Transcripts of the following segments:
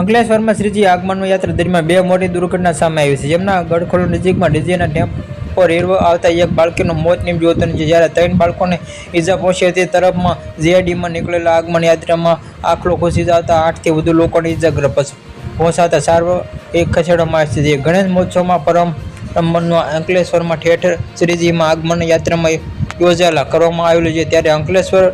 અંકલેશ્વરમાં શ્રીજી આગમન યાત્રા દરમિયાન બે મોટી દુર્ઘટના સામે આવી છે. જેમના ગડખોલ નજીકમાં ડીજેના ટેમ્પો રેલવે આવતા એક બાળકીનું મોત નીપજ્યું હતું જ્યારે ત્રણ બાળકોને ઈજા પહોંચી હતી, તરફમાં જીઆઈડીમાં નીકળેલા આગમન યાત્રામાં આખલો ઘૂસી જતા આઠથી વધુ લોકોને ઈજાગ્રસ્ત પહોંચાતા સારવાર એક ખસેડવામાં આવી છે. ગણેશ મહોત્સવમાં પરમ બ્રહ્મનો અંકલેશ્વરમાં ઠેર શ્રીજીમાં આગમન યાત્રામાં યોજાયેલા કરવામાં આવેલું છે. ત્યારે અંકલેશ્વર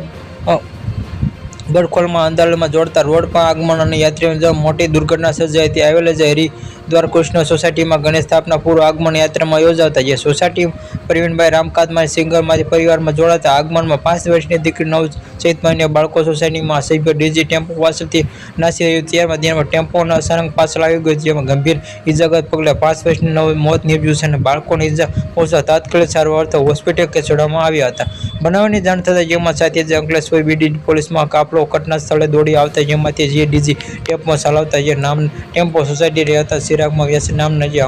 અ, ગડખોલમાં અંદાલમાં જોડતા રોડ પર આગમન અને યાત્રીઓ મોટી દુર્ઘટના સર્જાઈ હતી. આવેલા છે હરિ દ્વાર કૃષ્ણ સોસાયટીમાં ગણેશ સ્થાપના પૂર્વ આગમન યાત્રામાં યોજાતા, જે સોસાયટી પ્રવીણભાઈ રામકાતમાં સિંગરમાંથી પરિવારમાં જોડાતા, આગમનમાં પાંચ વર્ષની દીકરી નવ ચૈત મહિને બાળકો સોસાયટીમાં સભ્ય ડીજી ટેમ્પો પાસેથી નાસી રહ્યું. ત્યારમાં તેમાં ટેમ્પોના સરંગ પાછળ આવી ગયો, જેમાં ગંભીર ઇજાગત પગલે પાંચ વર્ષની નવ મોત નીપજ્યું છે અને બાળકોને ઈજા પહોંચતા તાત્કાલિક સારવાર અર્થે હોસ્પિટલ ખસેડવામાં આવ્યા હતા. બનાવની જાણ થતાં જેમાં સાથે જ અંકલેશ્વર બીડી પોલીસમાં કાફલો ઘટના સ્થળે દોડી આવતા, જેમાંથી જે ડીજી ટેમ્પો ચલાવતા, જે નામ ટેમ્પો સોસાયટી રહેતા ચિરાગમાં વ્યસ નામના જે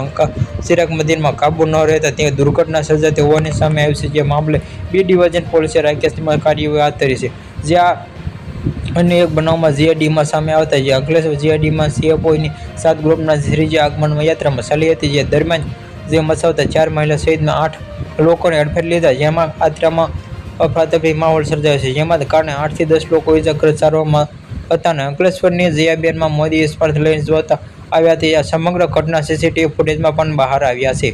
સિરાક મંદિરમાં કાબુ ન રહેતા ત્યાં દુર્ઘટના સર્જાતી હોવાની સામે આવી છે. જે મામલે બી ડિવિઝન પોલીસે રાકેશમાં કાર્યવાહી હાથ ધરી છે. જ્યાં અન્ય એક બનાવમાં જીઆઈડીમાં સામે આવતા જે અંકલેશ્વર જીઆઈડીમાં સીએફઓની સાત ગ્રુપના શ્રીજી આગમનમાં યાત્રામાં ચાલી હતી. જે દરમિયાન જે મચાવતા ચાર મહિલા સહિતના આઠ લોકોને અડફેટ લીધા. જેમાં યાત્રામાં અફરાતફરી માહોલ સર્જાયો છે. જેમાં કારણે આઠથી દસ લોકો ઇજાગ્રસ્ત સારવારમાં હતા અંકલેશ્વરની જયાબેનમાં મોદીએ સ્પર્ધ લઈને જોતા આવ્યા તે આ સમગ્ર ઘટના સીસીટીવી ફૂટેજમાં પણ બહાર આવ્યા છે.